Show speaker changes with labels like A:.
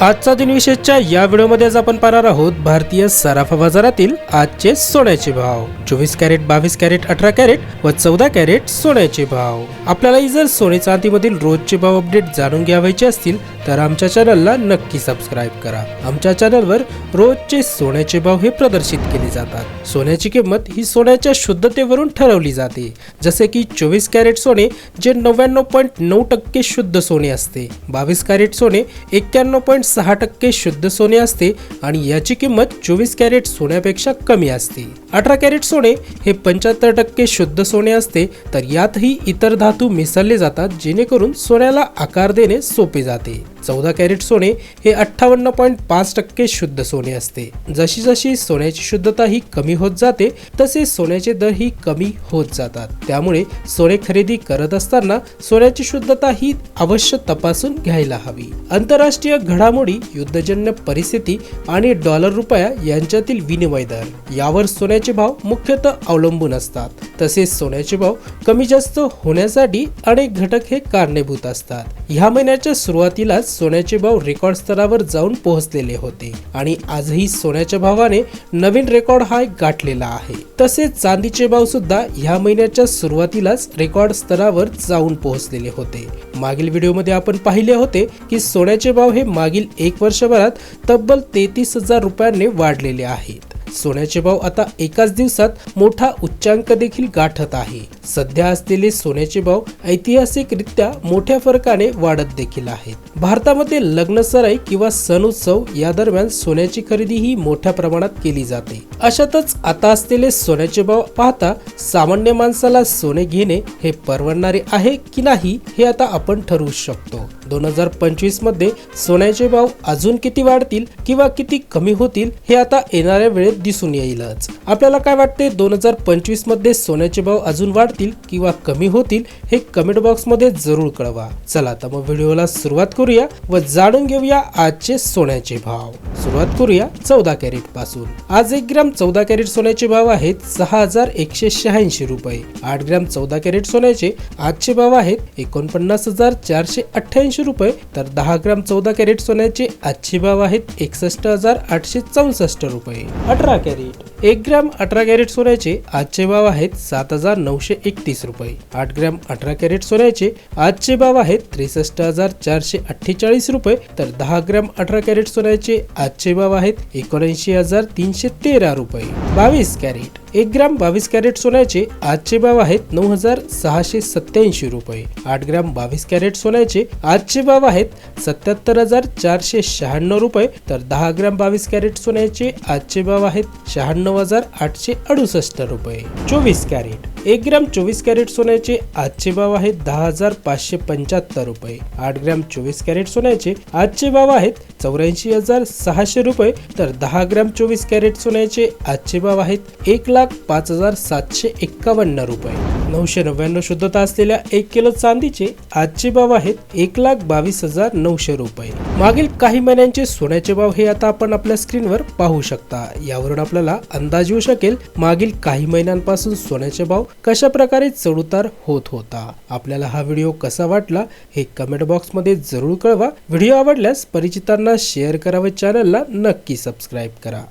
A: आजचा दिनविशेषच्या या व्हिडिओमध्ये आज आपण पाहणार आहोत भारतीय सराफा बाजारातील आजचे सोन्याचे भाव. चोवीस कॅरेट बावीस कॅरेट अठरा कॅरेट व चौदा कॅरेट सोन्याचे भाव. आपल्याला जर सोने चांदीमधील रोजचे भाव अपडेट जाणून घ्यावायचे असतील तर आमच्या चॅनलला नक्की सबस्क्राईब करा. आमच्या चॅनलवर रोजचे सोन्याचे भाव हे प्रदर्शित केले जातात. सोन्याची किंमत ही सोन्याच्या शुद्धतेवरून ठरवली जाते. जसे की चोवीस कॅरेट सोने जे नव्याण्णव पॉईंट नऊ टक्के शुद्ध सोने असते. बावीस कॅरेट सोने एक्क्याण्णव पॉईंट सहा टक्के शुद्ध सोने असते आणि याची किंमत चोवीस कॅरेट सोन्यापेक्षा कमी असते. अठरा कॅरेट सोने हे पंच्याहत्तर टक्के शुद्ध सोने असते तर यातही इतर धातू मिसळले जातात जेणेकरून सोन्याला आकार देणे सोपे जाते. चौदा कॅरेट सोने हे अठ्ठावन्न पॉईंट पाच टक्के शुद्ध सोने असते. जशी जशी सोन्याची शुद्धता ही कमी होत जाते तसे सोन्याचे दर ही कमी होत जातात. त्यामुळे सोने खरेदी करत असताना सोन्याची शुद्धता ही अवश्य तपासून घ्यायला हवी. आंतरराष्ट्रीय घडामोडी युद्धजन्य परिस्थिती आणि डॉलर रुपया यांच्यातील विनिमय दर यावर सोन्याचे भाव मुख्यतः अवलंबून असतात. तसेच सोन्याचे भाव कमी जास्त होण्यासाठी अनेक घटक हे कारणीभूत असतात. ह्या महिन्याच्या सुरुवातीलाच सोन्याचे भाव रेकॉर्ड स्तरावर जाऊन पोहोचलेले होते आणि आजही सोन्याच्या भावाने नवीन रेकॉर्ड हाय गाठलेला आहे. तसेच चांदीचे भाव सुद्धा ह्या महिन्याच्या सुरुवातीलाच रेकॉर्ड स्तरावर जाऊन पोहोचलेले होते. मागील व्हिडिओमध्ये आपण पाहिले होते की सोन्याचे भाव हे मागील एक वर्षभरात तब्बल तेहतीस हजार रुपयांनी वाढलेले आहेत. सोन्याचे भाव आता एकाच दिवसात मोठा उच्चांक देखील गाठत आहे. सध्या असलेले सोन्याचे भाव ऐतिहासिकरित्या मोठ्या फरकाने वाढत देखील आहेत. भारतामध्ये लग्न सराई किंवा सण उत्सव या दरम्यान सोन्याची खरेदी ही मोठ्या प्रमाणात केली जाते. अशातच आता असलेले सोन्याचे भाव पाहता सामान्य माणसाला सोने घेणे हे परवडणारे आहे की नाही हे आता आपण ठरवू शकतो. दोन हजार पंचवीसमध्ये सोन्याचे भाव अजून किती वाढतील किंवा किती कमी होतील हे आता येणाऱ्या वेळेत दिसून येईलच. आपल्याला काय वाटते? दोन हजार पंचवीसमध्ये सोन्याचे भाव अजून वाढतील किंवा कमी होतील हे कमेंट बॉक्समध्ये जरूर कळवा. चला तर मग व्हिडिओला सुरुवात करूया व जाणून घेऊया आजचे सोन्याचे भाव. सुरुवात करूया चौदा कॅरेटपासून. आज एक ग्राम चौदा कॅरेट सोन्याचे भाव आहेत सहा हजार एकशे शहाऐंशी रुपये. आठ ग्राम चौदा कॅरेट सोन्याचे आजचे भाव आहेत एकोणपन्नास हजार चारशे अठ्ठ्याऐंशी रुपये. तर दहा ग्राम चौदा कॅरेट सोन्याचे आजचे भाव आहेत एकसष्ट हजार आठशे चौसष्ट रुपये. अठरा कॅरेट. एक ग्राम अठरा कॅरेट सोन्याचे आजचे भाव आहेत सात हजार नऊशे एकतीस रुपये. आठ ग्रॅम अठरा कॅरेट सोन्याचे आजचे भाव आहेत त्रेसष्ट हजार चारशे अठ्ठेचाळीस रुपये. तर दहा ग्राम अठरा कॅरेट सोन्याचे आजचे भाव आहेत एकोणऐंशी हजार तीनशे तेरा रुपये. बावीस कॅरेट. एक ग्राम बावीस कॅरेट सोन्याचे आजचे भाव आहेत नऊ हजार सहाशे सत्याऐंशी रुपये. आठ ग्राम बावीस कॅरेट सोन्याचे आजचे भाव आहेत सत्याहत्तर हजार चारशे शहाण्णव रुपये. तर दहा ग्राम बावीस कॅरेट सोन्याचे आजचे भाव आहेत शहाण्णव हजार आठशे अडुसष्ट रुपये. चोवीस कॅरेट. एक ग्राम चोवीस कॅरेट सोन्याचे आजचे भाव आहेत दहा हजार पाचशे पंच्याहत्तर रुपये. आठ ग्राम चोवीस कॅरेट सोन्याचे आजचे भाव आहेत चौऱ्याऐंशी हजार सहाशे रुपये. तर दहा ग्राम चोवीस कॅरेट सोन्याचे आजचे भाव आहेत एक लाख पाच हजार सातशे एक्कावन्न रुपये. नऊशे नव्याण्णव शुद्धता असलेल्या एक किलो चांदीचे आजचे भाव आहेत एक लाख बावीस हजार नऊशे रुपये. मागील काही महिन्यांचे सोन्याचे भाव हे आता आपण आपल्या स्क्रीनवर पाहू शकता. यावरून आपल्याला अंदाज येऊ शकेल मागील काही महिन्यांपासून सोन्याचे भाव कशा प्रकारे चढउतार होत होता? आपल्याला हा व्हिडिओ कसा वाटला हे कमेंट बॉक्समध्ये जरूर कळवा. व्हिडिओ आवडल्यास परिचितांना शेअर करा व चॅनलला नक्की सबस्क्राईब करा.